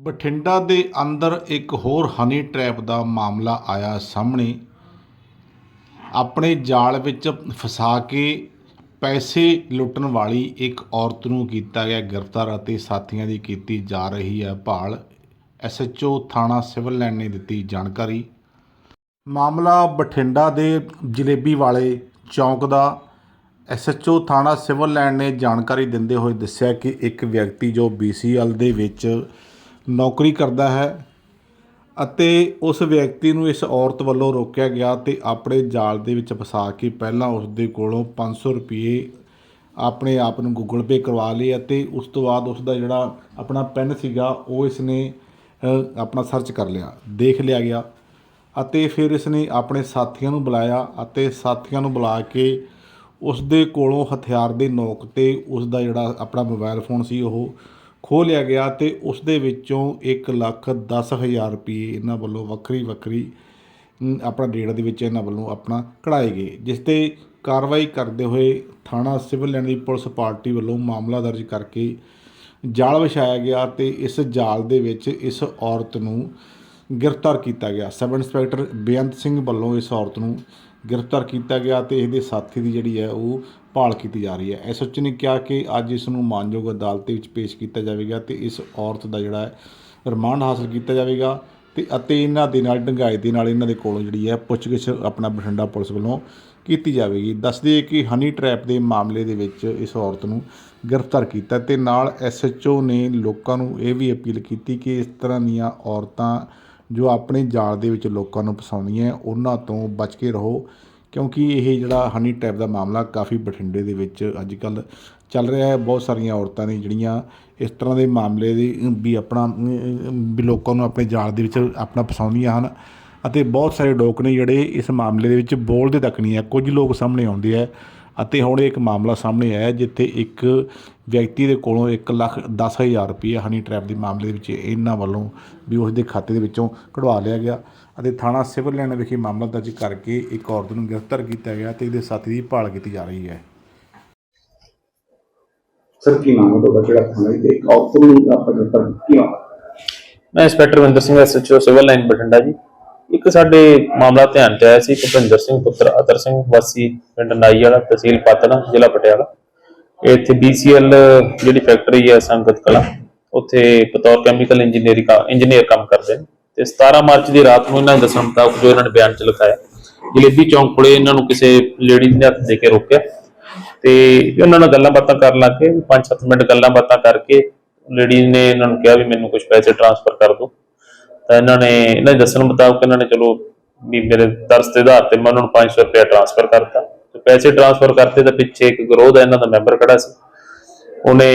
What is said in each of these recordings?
ਬਠਿੰਡਾ ਦੇ ਅੰਦਰ ਇੱਕ ਹੋਰ ਹਨੀ ਟ੍ਰੈਪ ਦਾ ਮਾਮਲਾ ਆਇਆ ਸਾਹਮਣੇ। ਆਪਣੇ ਜਾਲ ਵਿੱਚ ਫਸਾ ਕੇ ਪੈਸੇ ਲੁੱਟਣ ਵਾਲੀ ਇੱਕ ਔਰਤ ਨੂੰ ਕੀਤਾ ਗਿਆ ਗ੍ਰਿਫਤਾਰ ਅਤੇ ਸਾਥੀਆਂ ਦੀ ਕੀਤੀ ਜਾ ਰਹੀ ਹੈ ਭਾਲ। ਐਸਐਚਓ ਥਾਣਾ ਸਿਵਲ ਲਾਈਨ ਨੇ ਦਿੱਤੀ ਜਾਣਕਾਰੀ। ਮਾਮਲਾ ਬਠਿੰਡਾ ਦੇ ਜਲੇਬੀ ਵਾਲੇ ਚੌਂਕ ਦਾ। ਐਸਐਚਓ ਥਾਣਾ ਸਿਵਲ ਲਾਈਨ ਨੇ ਜਾਣਕਾਰੀ ਦਿੰਦੇ ਹੋਏ ਦੱਸਿਆ ਕਿ ਇੱਕ ਵਿਅਕਤੀ ਜੋ ਬੀਸੀਐਲ ਦੇ ਵਿੱਚ ਨੌਕਰੀ ਕਰਦਾ ਹੈ ਅਤੇ ਉਸ ਵਿਅਕਤੀ ਨੂੰ ਇਸ ਔਰਤ ਵੱਲੋਂ ਰੋਕਿਆ ਗਿਆ ਤੇ ਆਪਣੇ ਜਾਲ ਦੇ ਵਿੱਚ ਫਸਾ ਕੇ ਪਹਿਲਾਂ ਉਸ ਦੇ ਕੋਲੋਂ 500 ਰੁਪਏ ਆਪਣੇ ਆਪ ਨੂੰ ਗੂਗਲ ਪੇ ਕਰਵਾ ਲਏ ਅਤੇ ਉਸ ਤੋਂ ਬਾਅਦ ਉਸ ਦਾ ਜਿਹੜਾ ਆਪਣਾ ਪੈਨ ਸੀਗਾ, ਉਹ ਇਸ ਨੇ ਆਪਣਾ ਸਰਚ ਕਰ ਲਿਆ, ਦੇਖ ਲਿਆ ਗਿਆ ਅਤੇ ਫਿਰ ਇਸ ਨੇ ਆਪਣੇ ਸਾਥੀਆਂ ਨੂੰ ਬੁਲਾਇਆ ਅਤੇ ਸਾਥੀਆਂ ਨੂੰ ਬੁਲਾ ਕੇ ਉਸ ਦੇ ਕੋਲੋਂ ਹਥਿਆਰ ਦੇ ਨੋਕ ਤੇ ਉਸ ਦਾ ਜਿਹੜਾ ਆਪਣਾ ਮੋਬਾਈਲ ਫੋਨ ਸੀ, ਉਹ ਖੋਹ ਲਿਆ ਗਿਆ ਤੇ ਉਸ ਦੇ ਵਿੱਚੋਂ 1 ਲੱਖ 10 ਹਜ਼ਾਰ ਰੁਪਏ ਇਹਨਾਂ ਵੱਲੋਂ ਵੱਖਰੀ ਵੱਖਰੀ ਆਪਣਾ ਡੇਟ ਦੇ ਵਿੱਚ ਇਹਨਾਂ ਵੱਲੋਂ ਆਪਣਾ ਕਢਾਏ ਗਏ, ਜਿਸ ਤੇ ਕਾਰਵਾਈ ਕਰਦੇ ਹੋਏ ਥਾਣਾ ਸਿਵਲ ਲਾਈਨ ਦੀ ਪੁਲਿਸ ਪਾਰਟੀ ਵੱਲੋਂ ਮਾਮਲਾ ਦਰਜ ਕਰਕੇ ਜਾਲ ਵਿਛਾਇਆ ਗਿਆ ਤੇ ਇਸ ਜਾਲ ਦੇ ਵਿੱਚ ਇਸ ਔਰਤ ਨੂੰ ਗ੍ਰਿਫਤਾਰ ਕੀਤਾ ਗਿਆ। ਸਬ ਇੰਸਪੈਕਟਰ ਬੇਅੰਤ ਸਿੰਘ ਵੱਲੋਂ ਇਸ ਔਰਤ ਨੂੰ ਗ੍ਰਿਫਤਾਰ ਕੀਤਾ ਗਿਆ ਤੇ ਇਹਦੇ ਸਾਥੀ ਦੀ ਜਿਹੜੀ ਹੈ ਉਹ ਭਾਲ ਕੀਤੀ ਜਾ ਰਹੀ ਹੈ। ਐਸਐਚ ਨੇ ਕਿਹਾ ਕਿ ਅੱਜ ਇਸ ਨੂੰ ਮਾਨਯੋਗ ਅਦਾਲਤ ਵਿੱਚ ਪੇਸ਼ ਕੀਤਾ ਜਾਵੇਗਾ ਤੇ ਇਸ ਔਰਤ ਦਾ ਜਿਹੜਾ ਹੈ ਰਿਮਾਂਡ ਹਾਸਲ ਕੀਤਾ ਜਾਵੇਗਾ ਤੇ ਅਤੇ ਇਹਨਾਂ ਦੇ ਨਾਲ ਡੰਗਾਈ ਦੇ ਨਾਲ ਇਹਨਾਂ ਦੇ ਕੋਲੋਂ ਜਿਹੜੀ ਹੈ ਪੁੱਛਗਿੱਛ ਆਪਣਾ ਬਠਿੰਡਾ ਪੁਲਿਸ ਵੱਲੋਂ ਕੀਤੀ ਜਾਵੇਗੀ। ਦੱਸਦੇ ਕਿ ਹਨੀ ਟ੍ਰੈਪ ਦੇ ਮਾਮਲੇ ਦੇ ਵਿੱਚ ਇਸ ਔਰਤ ਨੂੰ ਗ੍ਰਿਫਤਾਰ ਕੀਤਾ ਤੇ ਨਾਲ ਐਸਐਚਓ ਨੇ ਲੋਕਾਂ ਨੂੰ ਇਹ ਵੀ ਅਪੀਲ ਕੀਤੀ ਕਿ ਇਸ ਤਰ੍ਹਾਂ ਦੀਆਂ ਔਰਤਾਂ ਜੋ ਆਪਣੇ ਜਾਲ ਦੇ ਵਿੱਚ ਲੋਕਾਂ ਨੂੰ ਫਸਾਉਂਦੀਆਂ ਉਹਨਾਂ ਤੋਂ ਬਚ ਕੇ ਰਹੋ। ਕਿਉਂਕਿ ਇਹ ਜਿਹੜਾ ਹਨੀ ਟ੍ਰੈਪ ਦਾ ਮਾਮਲਾ ਕਾਫੀ ਬਠਿੰਡੇ ਦੇ ਵਿੱਚ ਅੱਜ ਕੱਲ ਚੱਲ ਰਿਹਾ ਹੈ। ਬਹੁਤ ਸਾਰੀਆਂ ਔਰਤਾਂ ਨੇ ਜਿਹੜੀਆਂ ਇਸ ਤਰ੍ਹਾਂ ਦੇ ਮਾਮਲੇ ਦੀ, ਵੀ ਆਪਣਾ, ਵੀ ਲੋਕਾਂ ਨੂੰ ਆਪਣੇ ਜਾਲ ਦੇ ਵਿੱਚ ਆਪਣਾ ਫਸਾਉਂਦੀਆਂ ਹਨ। ਅਤੇ ਬਹੁਤ ਸਾਰੇ ਲੋਕ ਨੇ ਜਿਹੜੇ ਇਸ ਮਾਮਲੇ ਦੇ ਵਿੱਚ ਬੋਲਦੇ ਤੱਕ ਨਹੀਂ ਹੈ। ਕੁਝ ਲੋਕ ਸਾਹਮਣੇ ਆਉਂਦੇ ਆ ਅਤੇ ਹੁਣ ਇੱਕ ਮਾਮਲਾ ਸਾਹਮਣੇ ਆਇਆ ਜਿੱਥੇ ਇੱਕ ਵਿਅਕਤੀ ਦੇ ਕੋਲੋਂ 1 ਲੱਖ 10 ਹਜ਼ਾਰ ਰੁਪਏ ਹਨੀ ਟ੍ਰੈਪ ਦੇ ਮਾਮਲੇ ਦੇ ਵਿੱਚ ਇਹਨਾਂ ਵੱਲੋਂ ਵੀ ਉਸ ਦੇ ਖਾਤੇ ਦੇ ਵਿੱਚੋਂ ਕਢਵਾ ਲਿਆ ਗਿਆ ਅਤੇ ਥਾਣਾ ਸਿਵਲ ਲਾਈਨ ਵਿਖੇ ਮਾਮਲਾ ਦਰਜ ਕਰਕੇ ਇੱਕ ਔਰਤ ਨੂੰ ਗ੍ਰਿਫਤਾਰ ਕੀਤਾ ਗਿਆ ਤੇ ਇਹਦੇ ਸਾਥੀ ਦੀ ਭਾਲ ਕੀਤੀ ਜਾ ਰਹੀ ਹੈ। ਸਰ ਕੀ ਨਾਮ ਹੈ ਤੁਹਾਡਾ? ਕਿਹੜਾ ਥਾਣਾ ਹੈ? ਤੇ ਇੱਕ ਔਰਤ ਨੂੰ ਆਪਾਂ ਗ੍ਰਿਫਤਾਰ ਕੀ ਨਾਮ ਹੈ? ਮੈਂ inspector Vinder Singh SHO civil line Bathinda ji. ਇੱਕ ਸਾਡੇ ਮਾਮਲਾ ਧਿਆਨ ਚ ਆਇਆ ਸੀ ਭੁਪਿੰਦਰ ਸਿੰਘ ਪੁੱਤਰ ਅਤਰ ਸਿੰਘ ਵਾਸੀ ਪਿੰਡ ਨਾਈ ਵਾਲਾ, ਤਹਿਸੀਲ ਪਾਤਣਾ, ਜ਼ਿਲ੍ਹਾ ਪਟਿਆਲਾ। ਇੱਥੇ BCL ਜਿਹੜੀ ਫੈਕਟਰੀ ਹੈ ਸੰਗਤ ਕਲਾ, ਉੱਥੇ ਬਤੌਰ ਕੈਮੀਕਲ ਇੰਜੀਨੀਅਰਿੰਗ ਇੰਜੀਨੀਅਰ ਕੰਮ ਕਰਦੇ ਨੇ। ਤੇ 17 ਮਾਰਚ ਦੀ ਰਾਤ ਨੂੰ ਇਹਨਾਂ ਦੇ ਦੱਸਣ ਮੁਤਾਬਕ ਜੋ ਇਹਨਾਂ ਨੇ ਬਿਆਨ ਚ ਲਿਖਾਇਆ, ਜਲੇਬੀ ਚੌਂਕ ਕੋਲੇ ਇਹਨਾਂ ਨੂੰ ਕਿਸੇ ਲੇਡੀਜ਼ ਨੇ ਹੱਥ ਦੇ ਕੇ ਰੋਕਿਆ। ਤੇ ਉਹਨਾਂ ਨਾਲ ਗੱਲਾਂ ਬਾਤਾਂ ਕਰਨ ਲੱਗ ਗਏ 5-7 ਮਿੰਟ ਗੱਲਾਂ ਬਾਤਾਂ ਕਰਕੇ ਲੇਡੀਜ਼ ਨੇ ਇਹਨਾਂ ਨੂੰ ਕਿਹਾ ਵੀ ਮੈਨੂੰ ਕੁਝ ਪੈਸੇ ਟ੍ਰਾਂਸਫਰ ਕਰ ਦਿਓ। ਤਾਂ ਇਹਨਾਂ ਨੇ, ਇਹਨਾਂ ਦੇ ਦੱਸਣ ਮੁਤਾਬਕ ਇਹਨਾਂ ਨੇ ਚਲੋ ਵੀ ਮੇਰੇ ਦਰਸ ਦੇ ਆਧਾਰ ਤੇ ਮੈਂ ਉਹਨਾਂ ਨੂੰ 500 ਰੁਪਏ ਟ੍ਰਾਂਸਫਰ ਕਰਤਾ। ਤੇ ਪੈਸੇ ਟ੍ਰਾਂਸਫਰ ਕਰਤੇ ਤਾਂ ਪਿੱਛੇ ਇੱਕ ਗਰੋਹ ਦਾ ਇਹਨਾਂ ਦਾ ਮੈਂਬਰ ਖੜਾ ਸੀ। ਉਹਨੇ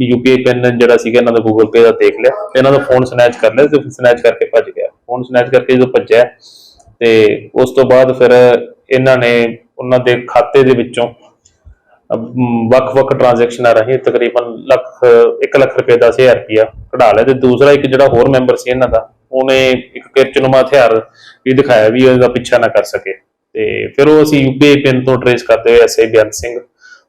ਯੂਪੀਆਈ ਪਿਨ ਜਿਹੜਾ ਸੀਗਾ ਇਹਨਾਂ ਦਾ ਗੂਗਲ ਪੇ ਦਾ ਦੇਖ ਲਿਆ ਤੇ ਇਹਨਾਂ ਦਾ ਫੋਨ ਸਨੈਚ ਕਰ ਲਿਆ ਤੇ ਸਨੈਚ ਕਰਕੇ ਭੱਜ ਗਿਆ। ਫੋਨ ਸਨੈਚ ਕਰਕੇ ਜਦੋਂ ਭੱਜਿਆ ਤੇ ਉਸ ਤੋਂ ਬਾਅਦ ਫਿਰ ਇਹਨਾਂ ਨੇ ਉਹਨਾਂ ਦੇ ਖਾਤੇ ਦੇ ਵਿੱਚੋਂ ਵੱਖ-ਵੱਖ ਟ੍ਰਾਂਜੈਕਸ਼ਨਾਂ ਰਾਹੀਂ ਤਕਰੀਬਨ ਲੱਖ 1 ਲੱਖ ਰੁਪਏ ਦਾ 10000 ਰੁਪਇਆ ਕਢਾ ਲਿਆ ਤੇ ਦੂਸਰਾ ਇੱਕ ਜਿਹੜਾ ਹੋਰ ਮੈਂਬਰ ਸੀ ਇਹਨਾਂ ਦਾ, ਉਹਨੇ ਇੱਕ ਕਿਰਚਨੁਮਾ ਹਥਿਆਰ ਵੀ ਦਿਖਾਇਆ ਵੀ ਉਹਦਾ ਪਿੱਛਾ ਨਾ ਕਰ ਸਕੇ। ਤੇ ਫਿਰ ਉਹ ਅਸੀਂ ਯੂਪੀਆਈ ਪਿਨ ਤੋਂ ਟਰੇਸ ਕਰਦੇ ਹੋਏ ਐਸਆਈ ਬੇਅੰਤ ਸਿੰਘ,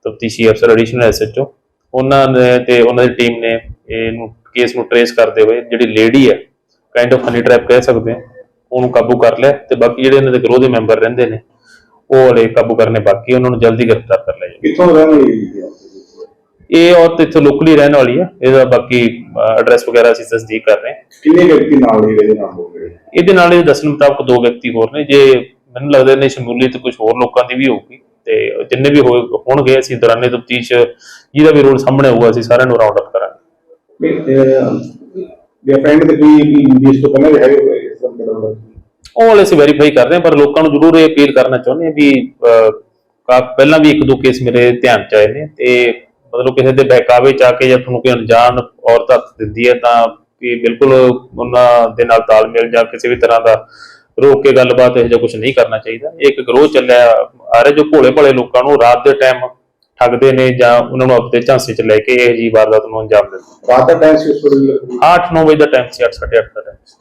ਤਫਤੀਸ਼ੀ ਅਫਸਰ ਐਡੀਸ਼ਨਲ ਐਸਐਚਓ ਉਹਨਾਂ ਨੇ ਤੇ ਉਹਨਾਂ ਦੀ ਟੀਮ ਨੇ ਇਹਨੂੰ ਕੇਸ ਨੂੰ ਟਰੇਸ ਕਰਦੇ ਹੋਏ ਜਿਹੜੀ ਲੇਡੀ ਹੈ ਕਾਈਂਡ ਆਫ ਹਨੀ ਟ੍ਰੈਪ ਕਹਿ ਸਕਦੇ ਹਾਂ ਉਹਨੂੰ ਕਾਬੂ ਕਰ ਲਿਆ ਤੇ ਬਾਕੀ ਜਿਹੜੇ ਇਹਨਾਂ ਦੇ ਗਰੋਹ ਦੇ ਮੈਂਬਰ ਰਹਿੰਦੇ ਨੇ, ਉਹ ਹਲੇ ਕਾਬੂ ਕਰਨੇ ਬਾਕੀ ਉਹਨਾਂ ਨੂੰ ਜਲਦੀ ਗ੍ਰਿਫਤਾਰ ਕਰ ਕਿੱਥੋਂ ਰਹਿਣ ਵਾਲੀ ਹੈ? ਇਹ ਔਰਤ ਇੱਥੇ ਲੋਕਲੀ ਰਹਿਣ ਵਾਲੀ ਹੈ। ਇਹਦਾ ਬਾਕੀ ਐਡਰੈਸ ਵਗੈਰਾ ਅਸੀਂ ਤਸਦੀਕ ਕਰ ਰਹੇ ਹਾਂ। ਕਿੰਨੇ ਵਿਅਕਤੀ ਨਾਲ ਇਹਦੇ ਨਾਲ ਹੋ ਗਏ? ਇਹਦੇ ਨਾਲ ਇਹ ਦੱਸਣ ਮੁਤਾਬਕ ਦੋ ਵਿਅਕਤੀ ਹੋਰ ਨੇ। ਜੇ ਮੈਨੂੰ ਲੱਗਦਾ ਨੇ ਸ਼ਮੂਲੀਅਤ ਕੁਝ ਹੋਰ ਲੋਕਾਂ ਦੀ ਵੀ ਹੋਊਗੀ ਤੇ ਜਿੰਨੇ ਵੀ ਹੋਏ ਹੋਣਗੇ ਅਸੀਂ ਦੌਰਾਨੇ ਤਫਤੀਸ਼ ਜਿਹਦਾ ਵੀ ਰੋਲ ਸਾਹਮਣੇ ਆਊਗਾ ਅਸੀਂ ਸਾਰਿਆਂ ਨੂੰ ਰਾਉਂਡ ਅਪ ਕਰਾਂਗੇ। ਵੀ ਫਰੈਂਡ ਦੇ ਕੋਈ ਇਸ ਤੋਂ ਪਹਿਲਾਂ ਵੀ ਹੈਗੇ ਹੋਏ ਇਸ ਤਰ੍ਹਾਂ ਦਾ ਉਹ ਅਸੀਂ ਵੈਰੀਫਾਈ ਕਰ ਰਹੇ ਹਾਂ ਪਰ ਲੋਕਾਂ ਨੂੰ ਜ਼ਰੂਰ ਇਹ ਅਪੀਲ ਕਰਨਾ ਚਾਹੁੰਦੇ ਹਾਂ ਵੀ ਪਹਿਲਾਂ ਵੀ ਇੱਕ ਦੋ ਕੇਸ ਮੇਰੇ ਧਿਆਨ ਚ ਆਏ ਨੇ ਤੇ ਮਤਲਬ ਕਿਸੇ ਦੇ ਬਹਿਕਾਵੇ ਚ ਆ ਕੇ ਜਾਂ ਤੁਹਾਨੂੰ ਕੋਈ ਅਣਜਾਣ ਔਰਤ ਹੱਥ ਦਿੰਦੀ ਹੈ ਤਾਂ ਵੀ ਬਿਲਕੁਲ ਉਹਨਾਂ ਦੇ ਨਾਲ ਤਾਲਮੇਲ ਜਾਂ ਕਿਸੇ ਵੀ ਤਰ੍ਹਾਂ ਦਾ ਰੋਕ ਕੇ ਗੱਲਬਾਤ ਇਹ ਜਿਹਾ ਕੁਝ ਨਹੀਂ ਕਰਨਾ ਚਾਹੀਦਾ। ਇਹ ਇੱਕ ਗਰੋਹ ਚੱਲਿਆ ਆ ਰਿਹਾ ਜੋ ਭੋਲੇ ਭਲੇ ਲੋਕਾਂ ਨੂੰ ਰਾਤ ਦੇ ਟਾਈਮ ਠੱਗਦੇ ਨੇ ਜਾਂ ਉਹਨਾਂ ਨੂੰ ਆਪਣੇ ਝਾਂਸੇ ਚ ਲੈ ਕੇ ਇਹ ਜੀ ਵਾਰਦਾਤ ਨੂੰ ਅੰਜਾਮ ਦਿੰਦੇ ਰਾਤ ਦਾ ਟਾਈਮ ਸੀ ਉਸ ਵੇਲੇ? 8-9 ਵਜੇ ਦਾ ਟਾਈਮ ਸੀ 8:30 ਦਾ ਟਾਈਮ ਸੀ।